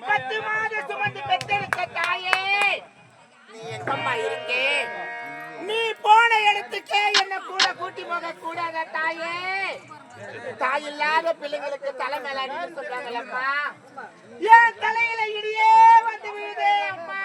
பத்து மாதம் சுமந்து பெற்றெடுத்த தாயே. நீ எங்கம்மா இருக்கே? நீ போன இடத்துக்கே என்ன கூட கூட்டி போக கூடாத தாயே? தாய் இல்லாத பிள்ளைங்களுக்கு தலைமையில சொல்றாங்களப்பா என் தலையில இடியே வந்து அம்மா.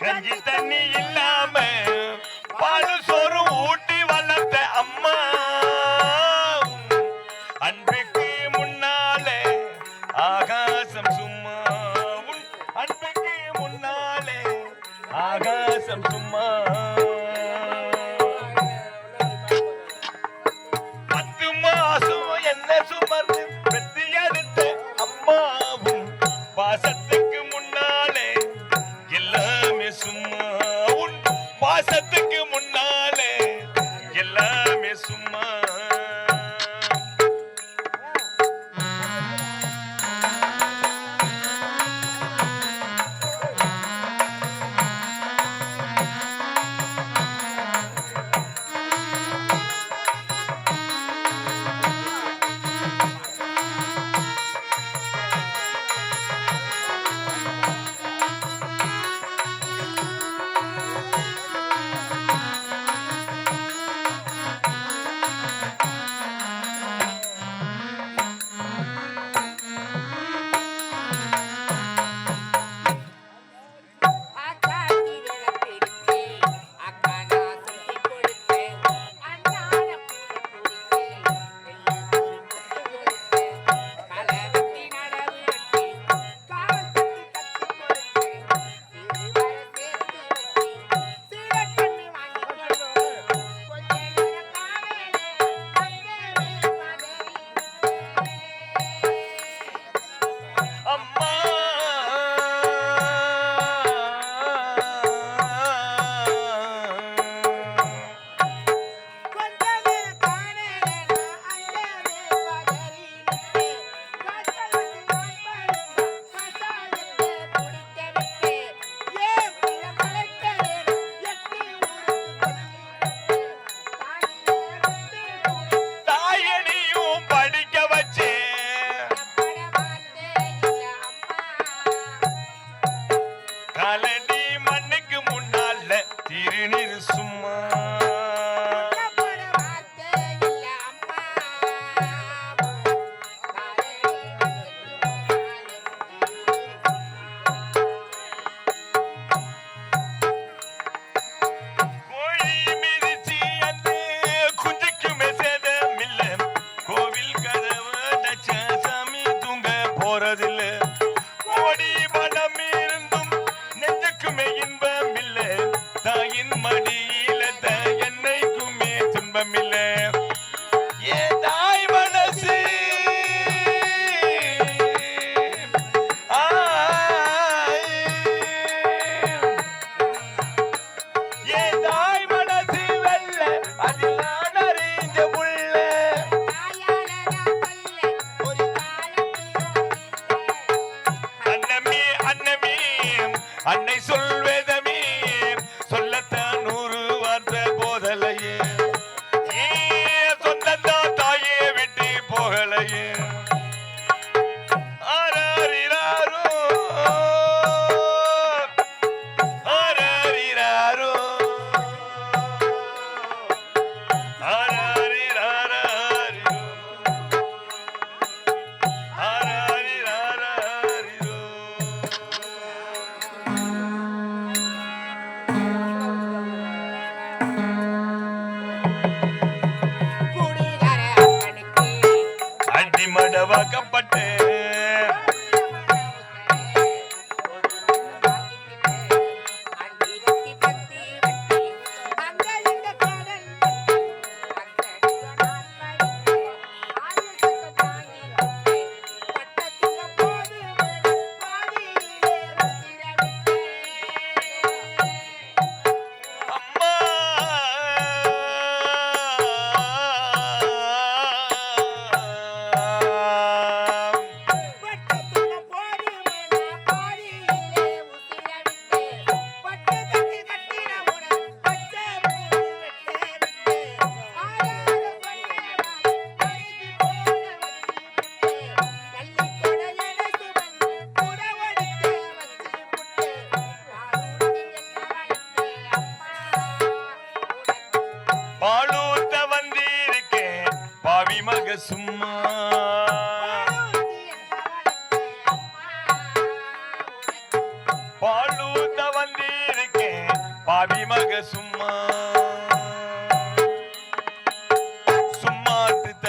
கஞ்சி தண்ணி இல்லாம சும்மா உன் பாசத்துக்கு முன்னாலே. எல்லாமே சும்மா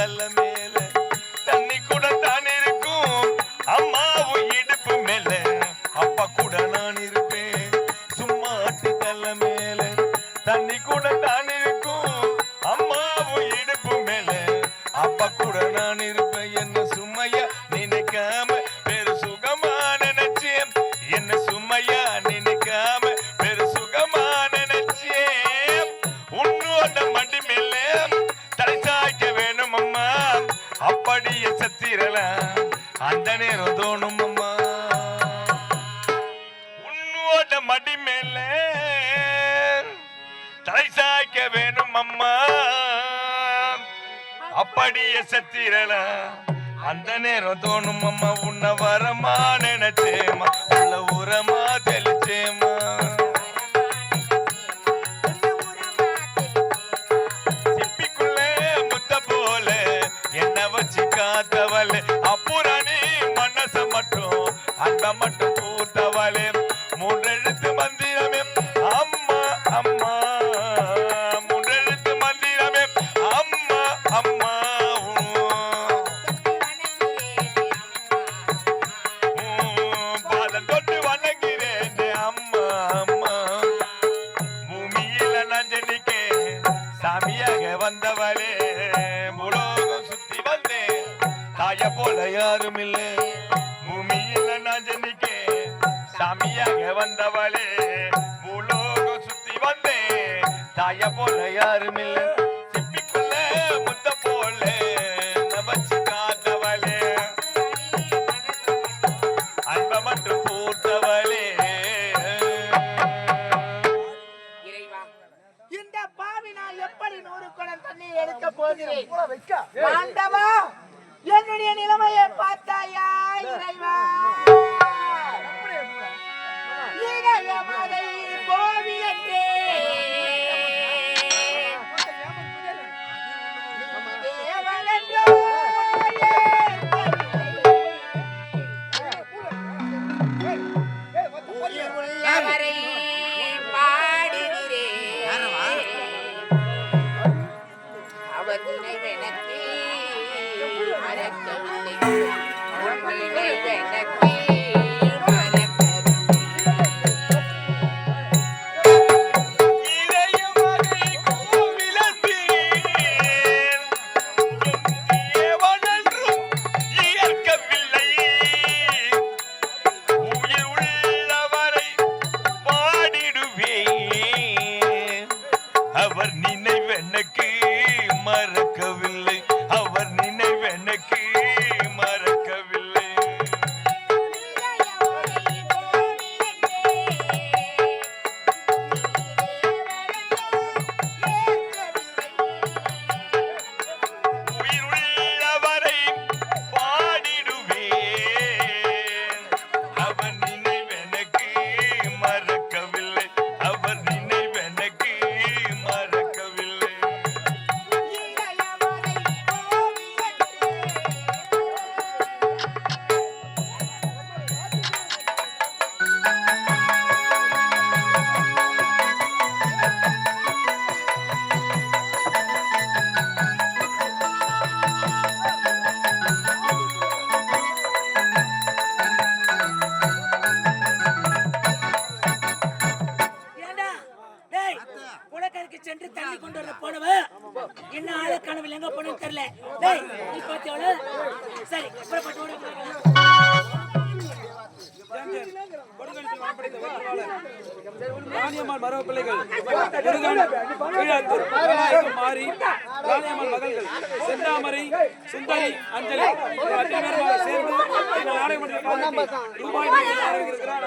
Tell me படிய சத்திரல. அந்த நேரம் தோணும் அம்மா. உன்னோட மடி மேல தலை சாய்க்க வேணும் அம்மா. அப்படிய சத்திரல. அந்த நேரம் தோணும் அம்மா. உன்ன வரமா நினைச்சேமா உள்ள உரமா தெளிச்சேமா நவச்சிக்காதவள் அப்புறனே மனச மட்டும் அந்த மட்டும் தாய போல யாரும் இல்லை பூமியில நான் ஜெனிக்கே சாமியாக வந்தவளே பூலோகம் சுத்தி வந்தேன். தாய போல யாரும் இல்லை நிலைமையை பார்த்தாயா? இறைவா. இறைவா. ராணியம்மாள் மரபு பிள்ளைகள் முருகன் கீழாத்தூர் விநாயகம் மாறி ராணியம்மாள் மகள்கள் செந்தாமரை சுந்தரி அஞ்சலி இவங்க அத்தனை பேரும் சேர்ந்து இந்த நாடகமன்றத்தை ரூபாய் நூறு ஆரம்பிக்கிறார்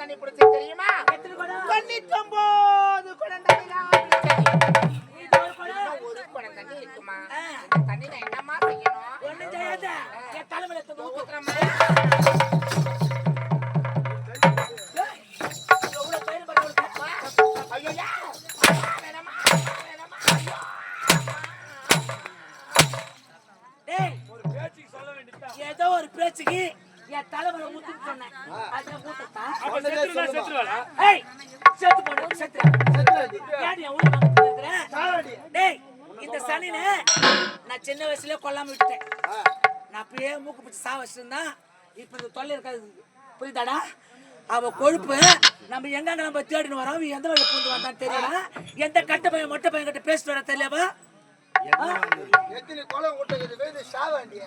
குடம் தண்ணி பிடிச்சது தெரியுமா? தொண்ணூத்தி ஒன்பது குடம் தண்ணி ஒரு குடம்? தண்ணி இருக்குமா தண்ணி நான் என்னம்மா செய்யணும் ஒண்ணும் செய்யாத. என் தலைமையில ஏதோ ஒரு பேச்சுக்கு என் தலைமையில ஊத்துன்னு சொன்னேன். ஏய், செத்து போடு, வாங்கிட்டு இருக்கிற? டேய், இந்த சனினை நான் சின்ன வயசுலயே கொல்லாம விட்டுட்டேன். நான் அப்படியே மூக்கு பிடிச்சி சா வச்சிருந்தா இப்ப இந்த தொல்லை இருக்காது. புரியுதாடா? அவ கொழுப்பு நம்ம எங்கங்க நம்ம தேடின்னு வரோம்? எந்த வழி பூந்து வந்தான்னு தெரியல? எந்த கட்ட பையன் மொட்டை பையன் கிட்ட பேசிட்டு வர தெரியலவா எத்தனை கொலை விட்டுக்குது, வெறும் சாவாண்டி.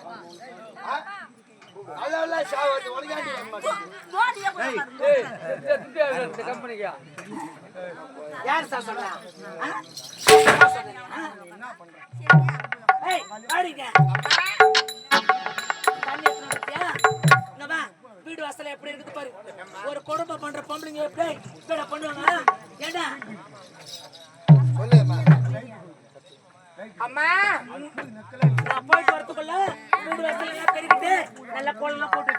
உனக்காண்டி. யார் சார் வா, வீடு வாசல எப்படி இருக்குது பாரு. ஒரு குடும்பம் பண்ற பொம்பளைங்க எப்படி இப்படி பண்ணுவாங்க? ஏண்டா? அம்மா. நான் போயிட்டு வரதுக்குள்ள வீடு வாசல் எல்லாம் பெருகிட்டு நல்லா கோலம் போட்டு